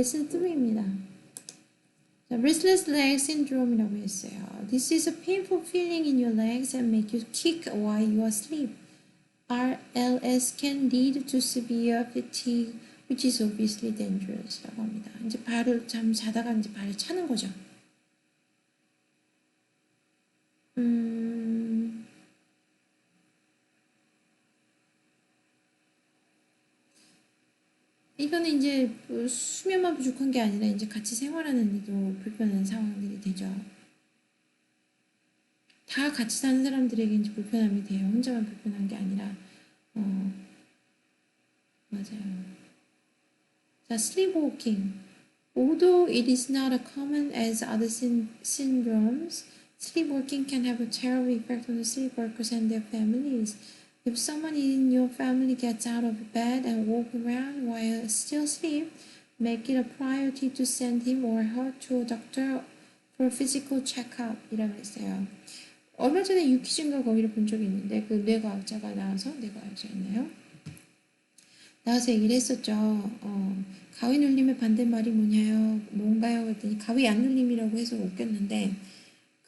레슨 3입니다. 자, restless leg syndrome이라고 했어요. This is a painful feeling in your legs and make you kick while you are asleep. RLS can lead to severe fatigue, which is obviously dangerous라고 합니다. 이제 발을 잠 자다가 이제 발을 차는 거죠. 이거는 이제 뭐 수면만 부족한 게 아니라 이제 같이 생활하는데도 불편한 상황들이 되죠. 다 같이 사는 사람들에게 이제 불편함이 돼요. 혼자만 불편한 게 아니라, 어, 맞아요. 자, sleepwalking. Although it is not as common as other syn- syndromes, sleepwalking can have a terrible effect on the sleep workers and their families. If someone in your family gets out of bed and walk around while still asleep, make it a priority to send him or her to a doctor for physical checkup. 이라고 했어요. 얼마 전에 유키즈인가 거기를 본 적이 있는데 그 뇌과학자가 나와서 뇌과학자였나요? 나와서 얘기를 했었죠. 어, 가위 눌림의 반대말이 뭐냐요? 뭔가요? 그랬더니 가위 안 눌림이라고 해서 웃겼는데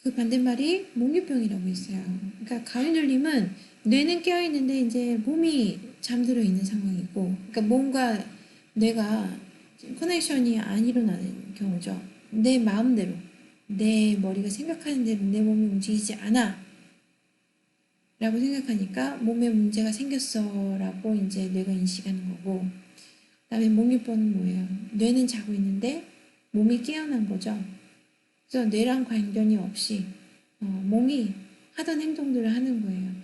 그 반대말이 몽유병이라고 했어요. 그러니까 가위 눌림은 뇌는 깨어 있는데 이제 몸이 잠들어 있는 상황이고, 그러니까 몸과 뇌가 커넥션이 안 일어나는 경우죠. 내 마음대로, 내 머리가 생각하는 대로 내 몸이 움직이지 않아. 라고 생각하니까 몸에 문제가 생겼어 라고 이제 뇌가 인식하는 거고 그 다음에 몽유병은 뭐예요? 뇌는 자고 있는데 몸이 깨어난 거죠. 그래서 뇌랑 관련이 없이 어, 몸이 하던 행동들을 하는 거예요.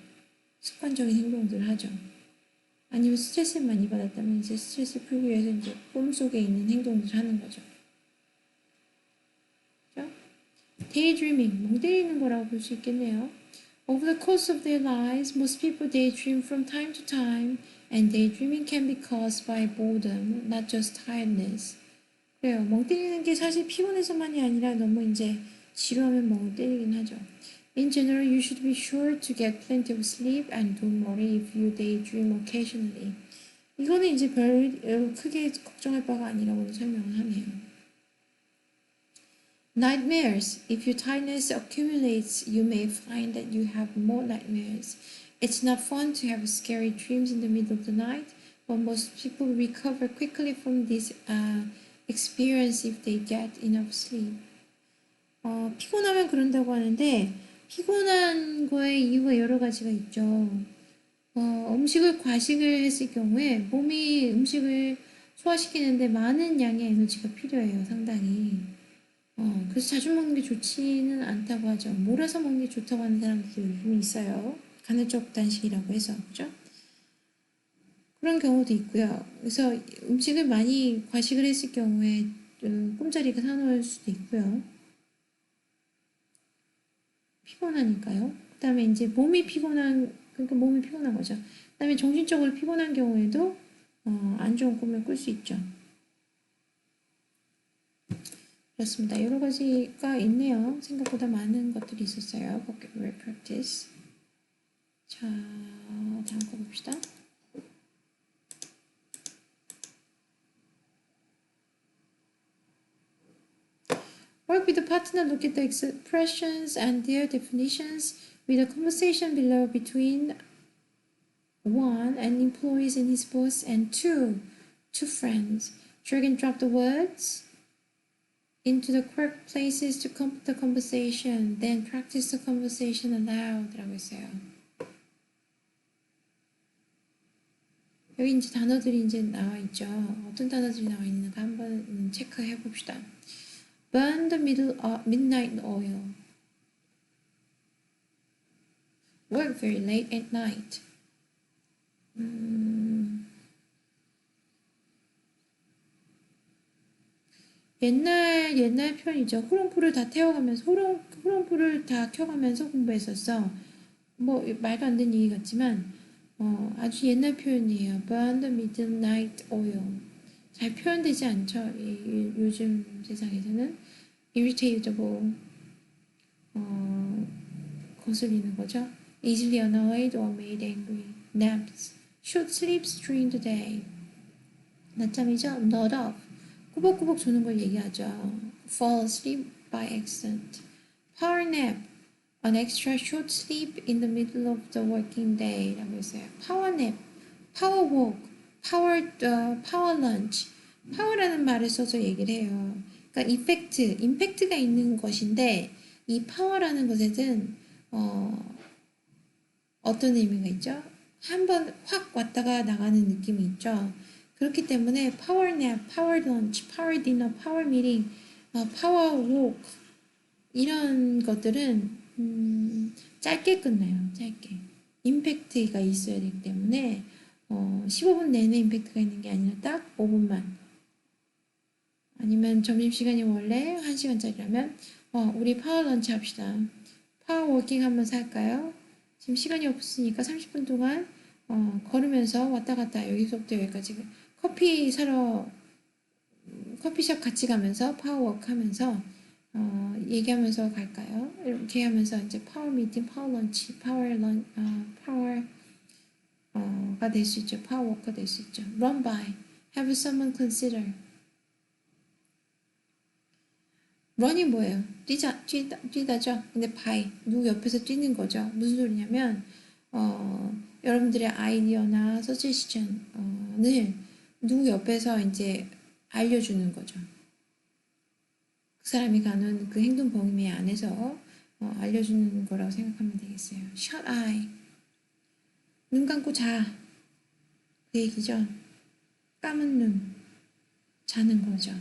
습관적인 행동들을 하죠. 아니면 스트레스를 많이 받았다면 이제 스트레스 풀기 위해서 이제 꿈속에 있는 행동들을 하는 거죠. 그죠? daydreaming, 멍 때리는 거라고 볼 수 있겠네요. Over the course of their lives, most people daydream from time to time, and daydreaming can be caused by boredom, not just tiredness. 그래요. 멍 때리는 게 사실 피곤해서만이 아니라 너무 이제 지루하면 멍을 때리긴 하죠. In general, you should be sure to get plenty of sleep and don't worry if you daydream occasionally. 이거는 이제 별 어, 크게 걱정할 바가 아니라고 설명을 하네요. Nightmares. If your tiredness accumulates, you may find that you have more nightmares. It's not fun to have scary dreams in the middle of the night, but most people recover quickly from this uh, experience if they get enough sleep. 어, 피곤하면 그런다고 하는데 피곤한 거에 이유가 여러 가지가 있죠. 어, 음식을 과식을 했을 경우에 몸이 음식을 소화시키는데 많은 양의 에너지가 필요해요, 상당히. 어, 그래서 자주 먹는 게 좋지는 않다고 하죠. 몰아서 먹는 게 좋다고 하는 사람들도 요즘 있어요. 간헐적 단식이라고 해서, 그죠? 그런 경우도 있고요. 그래서 음식을 많이 과식을 했을 경우에 어, 꿈자리가 산화할 수도 있고요. 피곤하니까요. 그 다음에 이제 몸이 피곤한, 그러니까 몸이 피곤한 거죠. 그 다음에 정신적으로 피곤한 경우에도 어, 안 좋은 꿈을 꿀 수 있죠. 그렇습니다. 여러 가지가 있네요. 생각보다 많은 것들이 있었어요. vocabulary practice. 자, 다음 거 봅시다. Work with the partner, look at the expressions and their definitions with a conversation below between one, an employee and his boss, and two, two friends. Drag and drop the words into the correct places to complete the conversation. Then practice the conversation aloud. 라고 했어요. 여기 이제 단어들이 이제 나와 있죠. 어떤 단어들이 나와 있는가 한번 체크해 봅시다. Burn the middle uh, midnight oil. Work very late at night. 음, 옛날 옛날 표현이죠. 호롱불을 다 태워가면서 호롱 호롱불을 다 켜가면서 공부했었어. 뭐 말도 안 되는 얘기 같지만 어, 아주 옛날 표현이에요. Burn the midnight oil. 잘 표현되지 않죠. 이, 이, 요즘 세상에서는 irritable, 어, 거슬리는 거죠. easily annoyed or made angry. naps, short sleeps during the day. 낮잠이죠. not of, 꾸벅꾸벅 조는 걸 얘기하죠. fall asleep by accident. power nap. an extra short sleep in the middle of the working day 라고 했어요. power nap, power walk, power, uh, power lunch. power라는 말을 써서 얘기를 해요. 그러니까 이펙트, 임팩트가 있는 것인데 이 파워라는 것에는 어, 어떤 의미가 있죠? 한번 확 왔다가 나가는 느낌이 있죠. 그렇기 때문에 파워 냅, 파워 런치, 파워 디너, 파워 미팅, 파워 워크 이런 것들은 음, 짧게 끝나요. 짧게. 임팩트가 있어야 되기 때문에 어, 15분 내내 임팩트가 있는 게 아니라 딱 5분만. 아니면 점심시간이 원래 1시간짜리라면 어, 우리 파워 런치 합시다. 파워 워킹 한번 살까요? 지금 시간이 없으니까 30분 동안 어, 걸으면서 왔다 갔다 여기서부터 여기까지 커피 사러 음, 커피숍 같이 가면서 파워워크 하면서 어, 얘기하면서 갈까요? 이렇게 하면서 이제 파워 미팅, 파워 런치, 파워 런, 어, 파워 어 가 될 수 있죠. 파워 워크가 될 수 있죠. run by, have someone consider. run이 뭐예요? 뛰자, 뛰다, 뛰다죠. 근데 by 누구 옆에서 뛰는 거죠. 무슨 소리냐면 어, 여러분들의 아이디어나 서제시션을 누구 옆에서 이제 알려주는 거죠. 그 사람이 가는 그 행동 범위 안에서 어, 알려주는 거라고 생각하면 되겠어요. shut eye. 눈 감고 자. 그 얘기죠. 감은 눈. 자는 거죠.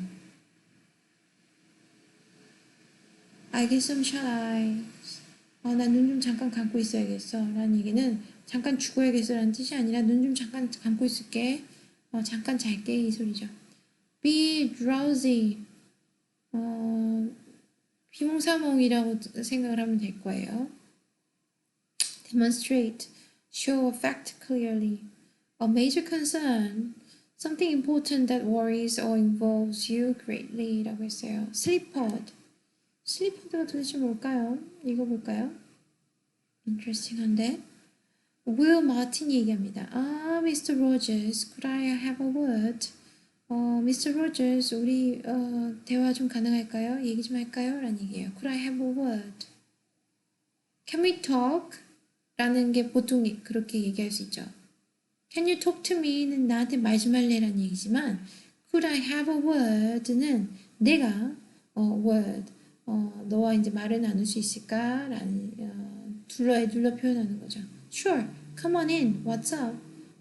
I get some shut eye. 어, 나 눈 좀 잠깐 감고 있어야겠어. 라는 얘기는 잠깐 죽어야겠어. 라는 뜻이 아니라 눈 좀 잠깐 감고 있을게. 어, 잠깐 잘게. 이 소리죠. Be drowsy. 어, 비몽사몽이라고 생각을 하면 될 거예요. Demonstrate. Show a fact clearly. A major concern. Something important that worries or involves you greatly. 라고 했어요. Sleepod. 슬리퍼드가 도대체 뭘까요? 읽어볼까요? interesting한데 Will Martin 얘기합니다. 아, Mr. Rogers, could I have a word? 어, Mr. Rogers, 우리 어, 대화 좀 가능할까요? 얘기 좀 할까요? 라는 얘기예요. Could I have a word? Can we talk? 라는 게 보통 그렇게 얘기할 수 있죠. Can you talk to me?는 나한테 말 좀 할래라는 얘기지만 Could I have a word?는 내가 어, word 어, 너와 이제 말을 나눌 수 있을까? 라는 어, 둘러에 둘러 표현하는 거죠. Sure, come on in. What's up?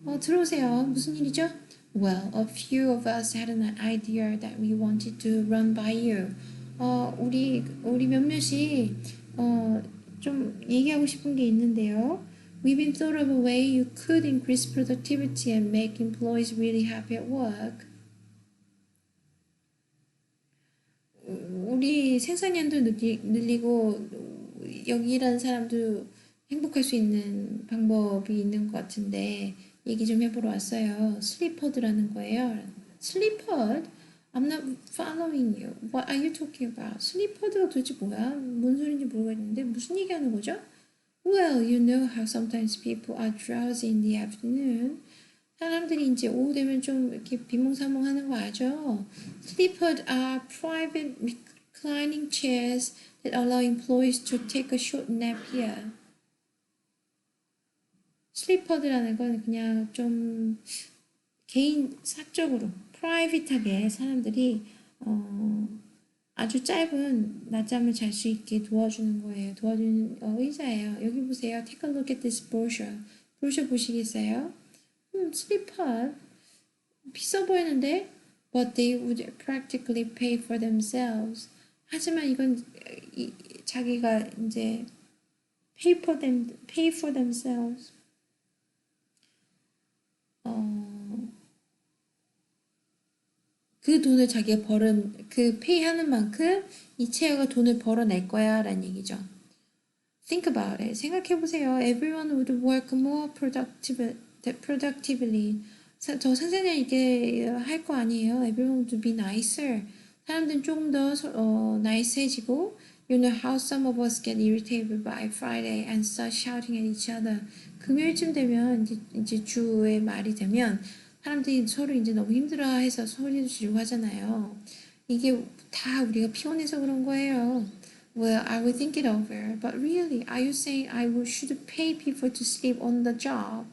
어, 들어오세요. 무슨 일이죠? Well, a few of us had an idea that we wanted to run by you. 어, 우리 우리 몇몇이 어, 좀 얘기하고 싶은 게 있는데요. We've been thought of a way you could increase productivity and make employees really happy at work. 우리 생산량도 늘리, 늘리고 여기 일하는 사람도 행복할 수 있는 방법이 있는 것 같은데 얘기 좀 해보러 왔어요. 슬리퍼드라는 거예요. 슬리퍼드? I'm not following you. What are you talking about? 슬리퍼드가 도대체 뭐야? 뭔 소리인지 모르겠는데 무슨 얘기하는 거죠? Well, you know how sometimes people are drowsy in the afternoon. 사람들이 이제 오후 되면 좀 이렇게 비몽사몽하는 거 아죠? Sleepers are private reclining chairs that allow employees to take a short nap here. 슬리퍼드라는 건 그냥 좀 개인 사적으로 프라이빗하게 사람들이 어, 아주 짧은 낮잠을 잘 수 있게 도와주는 거예요. 도와주는 어, 의자예요. 여기 보세요. Take a look at this brochure. 브로셔 보시겠어요? 음, 슬리퍼 비싸 보이는데 but they would practically pay for themselves. 하지만 이건 이, 자기가 이제 pay for them, pay for themselves. 어, 그 돈을 자기가 벌은 그 페이하는 만큼 이 체어가 돈을 벌어낼 거야 라는 얘기죠. Think about it. 생각해 보세요. Everyone would work more productive, productively. 저 선생님 이게 할 거 아니에요. Everyone would be nicer. 사람들은 조금 더 어, 나이스해지고 You know how some of us get irritated by Friday and start shouting at each other. 금요일쯤 되면 이제, 이제 주의 말이 되면 사람들이 서로 이제 너무 힘들어해서 소리도 지르고 하잖아요. 이게 다 우리가 피곤해서 그런 거예요. Well, I will think it over. But really, are you saying I should pay people to sleep on the job?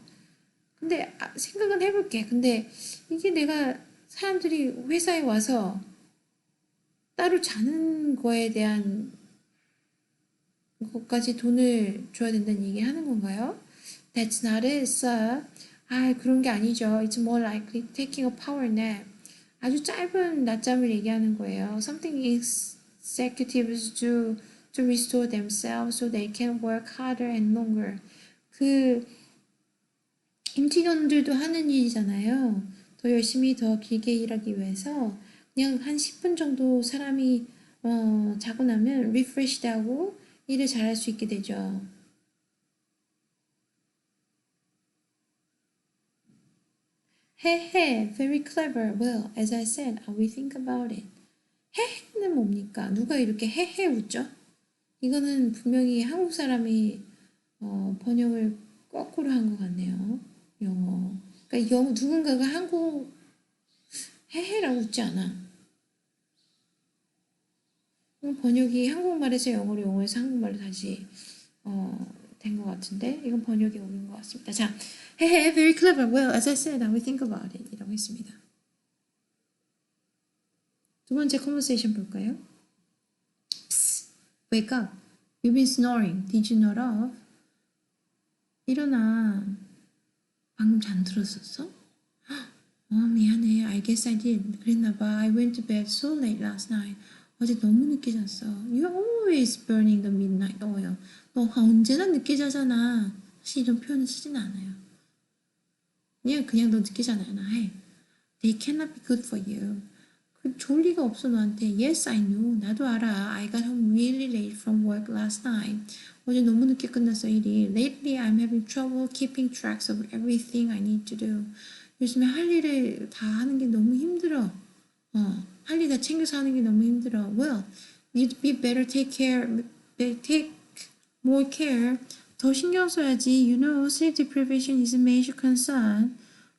근데 아, 생각은 해볼게. 근데 이게 내가 사람들이 회사에 와서 따로 자는 거에 대한 것까지 돈을 줘야 된다는 얘기 하는 건가요? That's not it, sir. 아, 그런 게 아니죠. It's more likely taking a power nap. 아주 짧은 낮잠을 얘기하는 거예요. Something executives do to restore themselves so they can work harder and longer. 그 임직원들도 하는 일이잖아요. 더 열심히 더 길게 일하기 위해서 그냥 한 10분 정도 사람이 어, 자고 나면 리프레시드 하고 일을 잘할 수 있게 되죠. 헤헤, very clever. Well, as I said, I will think about it. 헤헤는 뭡니까? 누가 이렇게 헤헤 웃죠? 이거는 분명히 한국 사람이 어, 번역을 거꾸로 한 것 같네요. 영어. 그러니까 영, 누군가가 한국 헤헤라고 웃지 않아. 번역이 한국말에서 영어로 영어에서 한국말로 다시 어, 된 것 같은데 이건 번역이 옳은 것 같습니다. 자, 헤헤, very clever. Well, as I said, I will think about it. 이라고 했습니다. 두 번째 conversation 볼까요? Psst, wake up. You've been snoring. Did you not off? 일어나. 방금 잠들었었어? 어, 미안해. I guess I did. 그랬나 봐. I went to bed so late last night. 어제 너무 늦게 잤어. You're always burning the midnight oil. 너 언제나 늦게 자잖아. 사실 이런 표현을 쓰진 않아요. 그냥 그냥 너 늦게 자잖아 해. They cannot be good for you. 그 좋을 리가 없어 너한테. Yes, I know. 나도 알아. I got home really late from work last night. 어제 너무 늦게 끝났어 일이. Lately, I'm having trouble keeping track of everything I need to do. 요즘에 할 일을 다 하는 게 너무 힘들어. 어, 할일 다 챙겨서 하는 게 너무 힘들어. Well, you'd be better take care, take more care. 더 신경 써야지. You know, sleep deprivation is a major concern.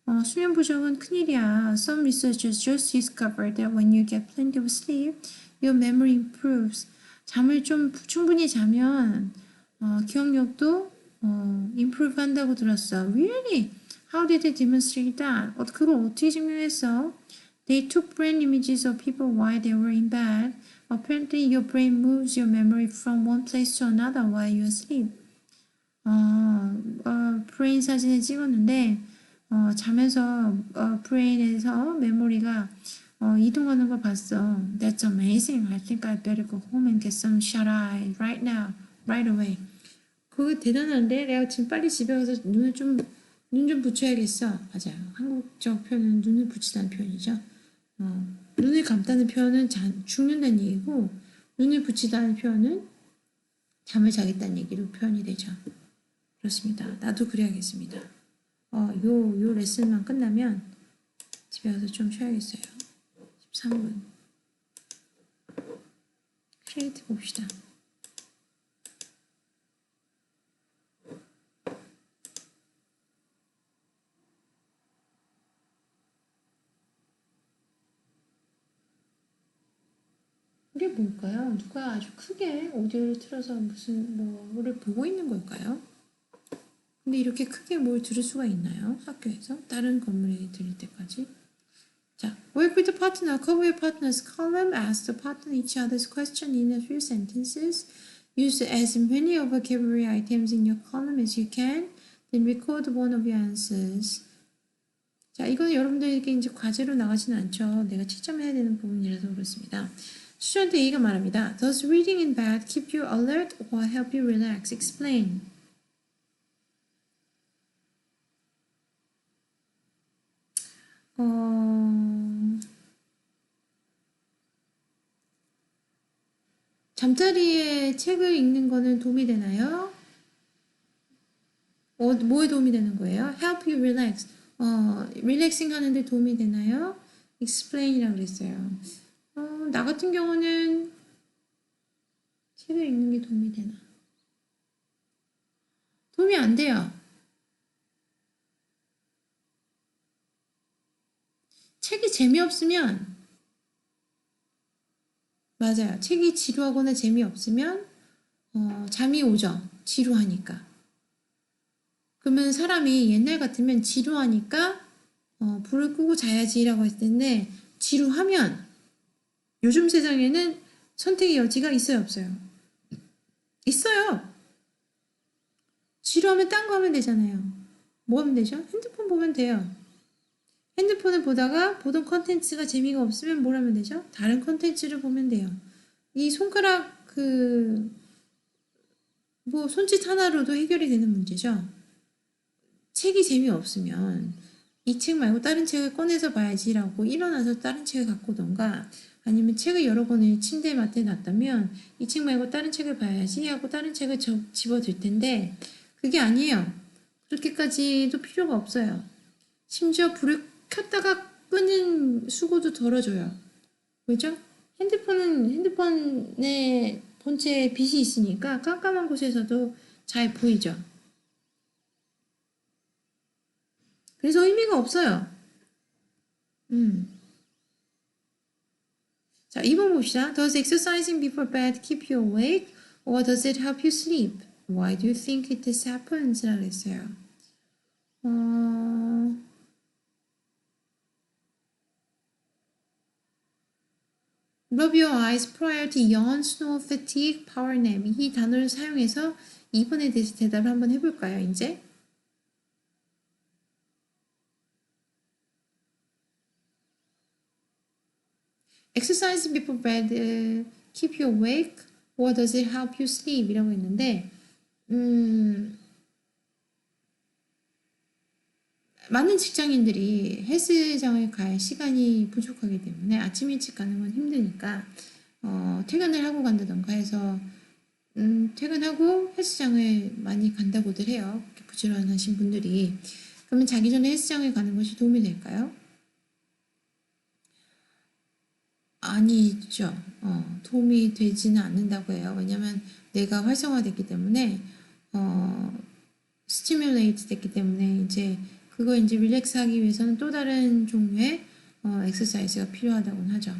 어, 수면 부족은 큰일이야. Some researchers just discovered that when you get plenty of sleep, your memory improves. 잠을 좀 충분히 자면 어, 기억력도 어, improve 한다고 들었어. Really? How did they demonstrate that? 어, 그걸 어떻게 증명했어? They took brain images of people while they were in bed. Apparently, your brain moves your memory from one place to another while you are asleep. 어, 어, 브레인 사진을 찍었는데 어, 자면서 어, 브레인에서 메모리가 어, 이동하는 걸 봤어. That's amazing. I think I better go home and get some shut eye right now, right away. 그거 대단한데 내가 지금 빨리 집에 가서 눈을 좀 눈 좀 붙여야겠어. 맞아요. 한국적 표현은 눈을 붙이다는 표현이죠. 어, 눈을 감다는 표현은 자, 죽는다는 얘기고 눈을 붙이다는 표현은 잠을 자겠다는 얘기로 표현이 되죠. 그렇습니다. 나도 그래야겠습니다. 어, 요, 요 레슨만 끝나면 집에 가서 좀 쉬어야겠어요. 13분. 크리에이트 봅시다. 이게 뭘까요? 누가 아주 크게 오디오를 틀어서 무슨 뭐를 보고 있는 걸까요? 근데 이렇게 크게 뭘 들을 수가 있나요? 학교에서? 다른 건물에 들릴 때까지? 자, work with the partner, cover your partner's column, ask the partner each other's question in a few sentences, use as many vocabulary items in your column as you can, then record one of your answers. 자, 이거는 여러분들에게 이제 과제로 나가지는 않죠. 내가 채점해야 되는 부분이라서 그렇습니다. 스튜던트 A가 말합니다. Does reading in bed keep you alert or help you relax? Explain. 어... 잠자리에 책을 읽는 거는 도움이 되나요? 어, 뭐에 도움이 되는 거예요? Help you relax. 어, 릴렉싱 하는데 도움이 되나요? Explain이라고 그랬어요. 어, 나 같은 경우는 책을 읽는 게 도움이 되나? 도움이 안 돼요. 책이 재미없으면 맞아요. 책이 지루하거나 재미없으면 어, 잠이 오죠. 지루하니까. 그러면 사람이 옛날 같으면 지루하니까 어, 불을 끄고 자야지라고 했을 텐데 지루하면 요즘 세상에는 선택의 여지가 있어요, 없어요? 있어요. 지루하면 딴 거 하면 되잖아요. 뭐 하면 되죠? 핸드폰 보면 돼요. 핸드폰을 보다가 보던 컨텐츠가 재미가 없으면 뭘 하면 되죠? 다른 컨텐츠를 보면 돼요. 이 손가락 그, 뭐 손짓 하나로도 해결이 되는 문제죠. 책이 재미없으면 이 책 말고 다른 책을 꺼내서 봐야지라고 일어나서 다른 책을 갖고 오던가 아니면 책을 여러 권을 침대 맡에 놨다면 이 책 말고 다른 책을 봐야지 하고 다른 책을 저- 집어들 텐데 그게 아니에요. 그렇게까지도 필요가 없어요. 심지어 불을 켰다가 끄는 수고도 덜어줘요. 왜죠? 핸드폰은 핸드폰에 본체에 빛이 있으니까 깜깜한 곳에서도 잘 보이죠. 그래서 의미가 없어요. 음. 자, 2번 봅시다. Does exercising before bed keep you awake or does it help you sleep? Why do you think it this happens? 라고 했어요. 어... Rub your eyes prior to yawn, snore, fatigue, power nap. 이 단어를 사용해서 2번에 대해서 대답을 한번 해볼까요, 이제? Exercise before bed uh, keep you awake or does it help you sleep? 이라고 했는데 음, 많은 직장인들이 헬스장을 갈 시간이 부족하기 때문에 아침 일찍 가는 건 힘드니까 어, 퇴근을 하고 간다던가 해서 음, 퇴근하고 헬스장을 많이 간다고들 해요. 부지런하신 분들이. 그러면 자기 전에 헬스장을 가는 것이 도움이 될까요? 아니죠. 어, 도움이 되지는 않는다고 해요. 왜냐면 뇌가 활성화됐기 때문에 어, 스티뮬레이트 됐기 때문에 이제 그거 이제 릴렉스 하기 위해서는 또 다른 종류의 어, 엑서사이즈가 필요하다고는 하죠.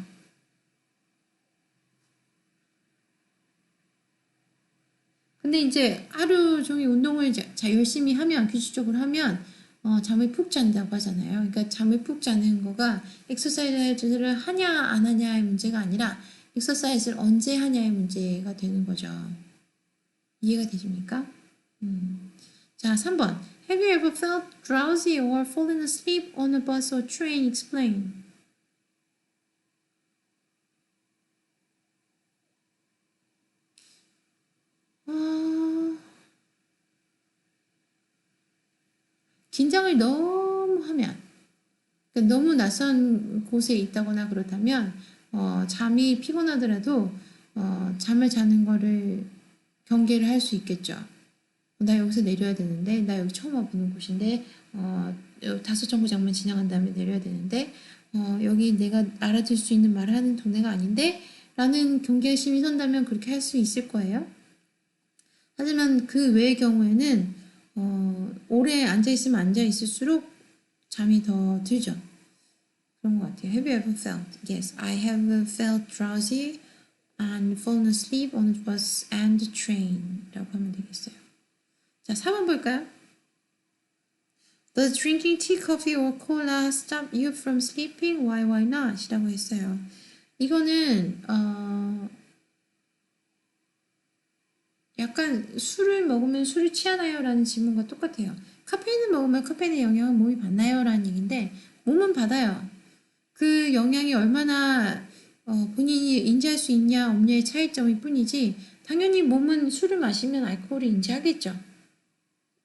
근데 이제 하루 종일 운동을 자, 자- 열심히 하면 규칙적으로 하면 어, 잠을 푹 잔다고 하잖아요. 그러니까 잠을 푹 자는 거가 엑서사이즈를 하냐 안 하냐의 문제가 아니라 엑서사이즈를 언제 하냐의 문제가 되는 거죠. 이해가 되십니까? 음. 자, 3번. Have you ever felt drowsy or fallen asleep on a bus or train? Explain. 어... 긴장을 너무 하면, 그러니까 너무 낯선 곳에 있다거나 그렇다면, 어, 잠이 피곤하더라도, 어, 잠을 자는 거를 경계를 할 수 있겠죠. 나 여기서 내려야 되는데, 나 여기 처음 와보는 곳인데, 어, 요 다섯 정거장만 지나간 다음에 내려야 되는데, 어, 여기 내가 알아들 수 있는 말을 하는 동네가 아닌데, 라는 경계심이 선다면 그렇게 할 수 있을 거예요. 하지만 그 외의 경우에는 어, 오래 앉아 있으면 앉아 있을수록 잠이 더 들죠. 그런 것 같아요. Have you ever felt? Yes, I have felt drowsy and fallen asleep on the bus and the train.라고 하면 되겠어요. 자, 4번 볼까요? Does drinking tea, coffee or cola stop you from sleeping? Why, why not? 이라고 했어요. 이거는 어, 약간 술을 먹으면 술이 취하나요? 라는 질문과 똑같아요. 카페인을 먹으면 카페인의 영향을 몸이 받나요? 라는 얘기인데 몸은 받아요. 그 영향이 얼마나 어, 본인이 인지할 수 있냐 없냐의 차이점일 뿐이지 당연히 몸은 술을 마시면 알코올을 인지하겠죠.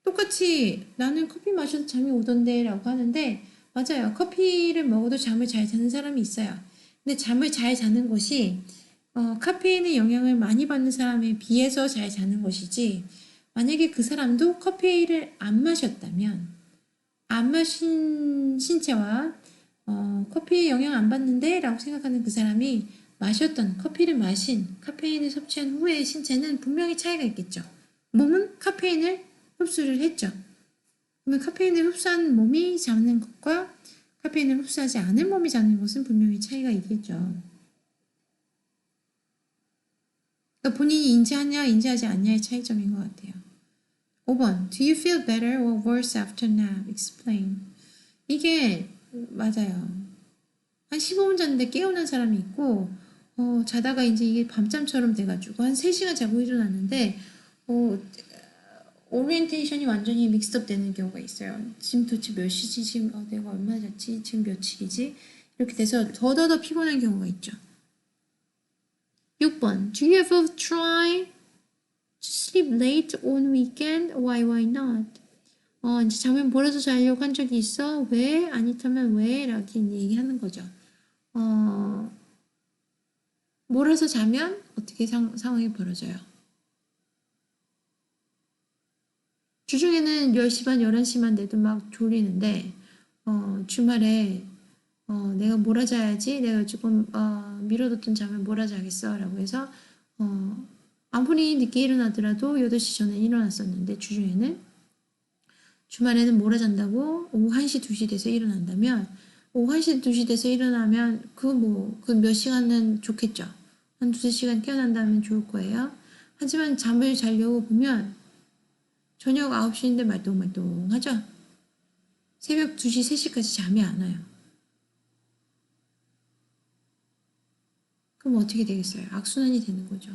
똑같이 나는 커피 마셔도 잠이 오던데 라고 하는데 맞아요. 커피를 먹어도 잠을 잘 자는 사람이 있어요. 근데 잠을 잘 자는 것이 어, 카페인의 영향을 많이 받는 사람에 비해서 잘 자는 것이지, 만약에 그 사람도 커피를 안 마셨다면, 안 마신 신체와 어, 커피에 영향 안 받는데? 라고 생각하는 그 사람이 마셨던 커피를 마신 카페인을 섭취한 후의 신체는 분명히 차이가 있겠죠. 몸은 카페인을 흡수를 했죠. 그러면 카페인을 흡수한 몸이 잡는 것과 카페인을 흡수하지 않을 몸이 자는 것은 분명히 차이가 있겠죠. 그러니까 본인이 인지하냐 인지하지 않냐의 차이점인 것 같아요. 5번 Do you feel better or worse after nap? Explain. 이게 맞아요. 한 15분 잤는데 깨어난 사람이 있고 어, 자다가 이제 이게 밤잠처럼 돼가지고 한 3시간 자고 일어났는데 어, 오리엔테이션이 완전히 믹스업 되는 경우가 있어요. 지금 도대체 몇 시지? 지금 어, 내가 얼마나 잤지? 지금 며칠이지? 이렇게 돼서 더더더 피곤한 경우가 있죠. 6번 Do you ever try to sleep late on weekend? Why, why not? 어, 이제 잠을 몰아서 자려고 한 적이 있어? 왜? 아니다면 왜? 라고 얘기하는 거죠. 어, 몰아서 자면 어떻게 상, 상황이 벌어져요? 주중에는 10시 반, 11시만 돼도 막 졸리는데, 어, 주말에, 어, 내가 몰아자야지, 내가 조금, 어, 미뤄뒀던 잠을 몰아자겠어. 라고 해서, 어, 아무리 늦게 일어나더라도 8시 전에 일어났었는데, 주중에는, 주말에는 몰아잔다고 오후 1시, 2시 돼서 일어난다면, 오후 1시, 2시 돼서 일어나면, 그 뭐, 그 몇 시간은 좋겠죠. 한 두세 시간 깨어난다면 좋을 거예요. 하지만 잠을 자려고 보면, 저녁 9시인데 말똥말똥하죠? 새벽 2시, 3시까지 잠이 안 와요. 그럼 어떻게 되겠어요? 악순환이 되는 거죠.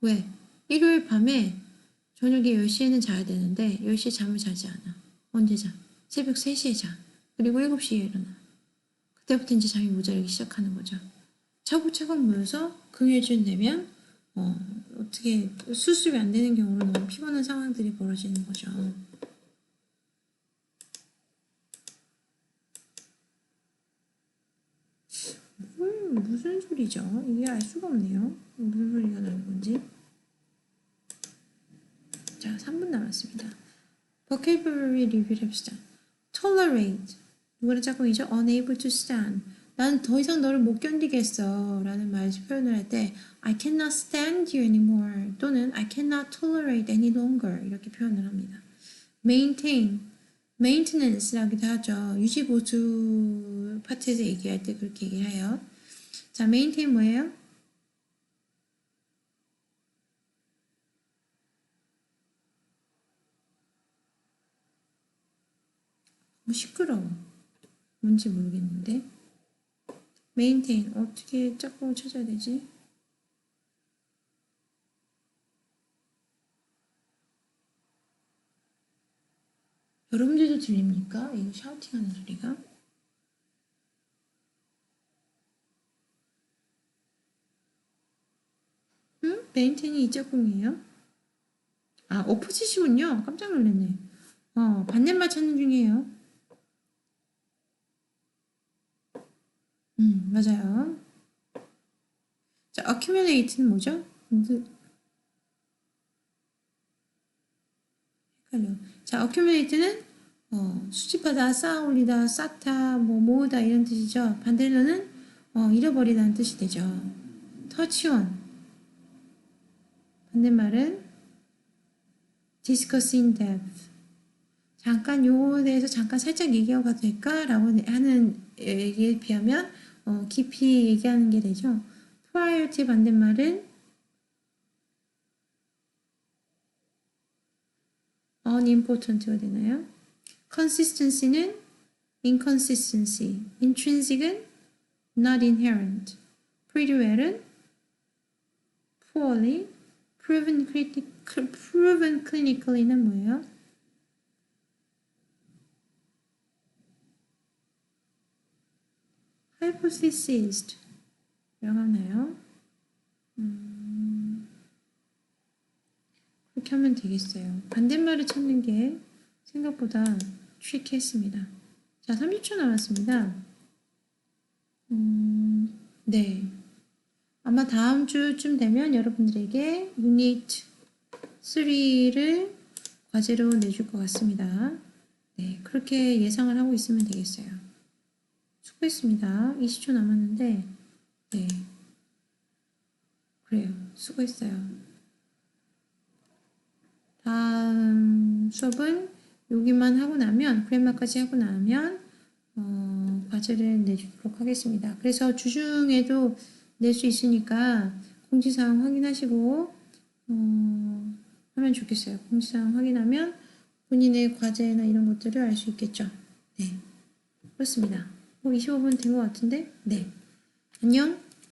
왜? 일요일 밤에 저녁에 10시에는 자야 되는데 10시에 잠을 자지 않아. 언제 자? 새벽 3시에 자. 그리고 7시에 일어나. 그때부터 이제 잠이 모자라기 시작하는 거죠. 차곡차곡 모여서 금요일쯤 되면 어, 어떻게 수습이 안 되는 경우로 너무 피곤한 상황들이 벌어지는 거죠. 음, 무슨 소리죠? 이게 알 수가 없네요. 무슨 소리가 나는 건지. 자, 3분 남았습니다. vocabulary 리뷰를 해봅시다. tolerate. 누구를 짝꿍이죠? unable to stand. 난더 이상 너를 못 견디겠어. 라는 말 표현을 할 때 I cannot stand you anymore. 또는 I cannot tolerate any longer. 이렇게 표현을 합니다. maintain. maintenance라기도 하죠. 유지 보수 파트에서 얘기할 때 그렇게 얘기를 해요. 자, maintain 뭐예요? 뭐 시끄러워. 뭔지 모르겠는데. 메인테인 어떻게 짝꿍을 찾아야 되지? 여러분들도 들립니까? 이거 샤우팅하는 소리가? 응? 메인테인이 이 짝꿍이에요? 아, 오포지시군요. 깜짝 놀랐네. 어, 반대말 찾는 중이에요. 음, 맞아요. 자, accumulate는 뭐죠? 헷갈려. 자, accumulate는 어, 수집하다, 쌓아 올리다, 쌓다, 뭐 모으다 이런 뜻이죠. 반대로는 어, 잃어버리다는 뜻이 되죠. on. 반대말은 discuss in depth. 잠깐 요거에 대해서 잠깐 살짝 얘기하고 가도 될까 라고 하는 얘기에 비하면 어, 깊이 얘기하는 게 되죠. priority 반대말은 unimportant가 되나요? consistency는 inconsistency, intrinsic은 not inherent, pretty well은 poorly, proven, criti- proven clinically는 뭐예요? hypothesized 라고 하나요? 음, 그렇게 하면 되겠어요. 반대말을 찾는 게 생각보다 트리키했습니다. 자, 30초 남았습니다. 음, 네. 아마 다음 주쯤 되면 여러분들에게 유닛 3를 과제로 내줄 것 같습니다. 네, 그렇게 예상을 하고 있으면 되겠어요. 수고했습니다. 20초 남았는데, 네. 그래요. 수고했어요. 다음 수업은 여기만 하고 나면, 그랜마까지 하고 나면, 어, 어, 과제를 내주도록 하겠습니다. 그래서 주중에도 낼 수 있으니까 공지사항 확인하시고 어, 하면 좋겠어요. 공지사항 확인하면 본인의 과제나 이런 것들을 알 수 있겠죠. 네. 그렇습니다. 뭐 25분 된 것 같은데? 네. 안녕.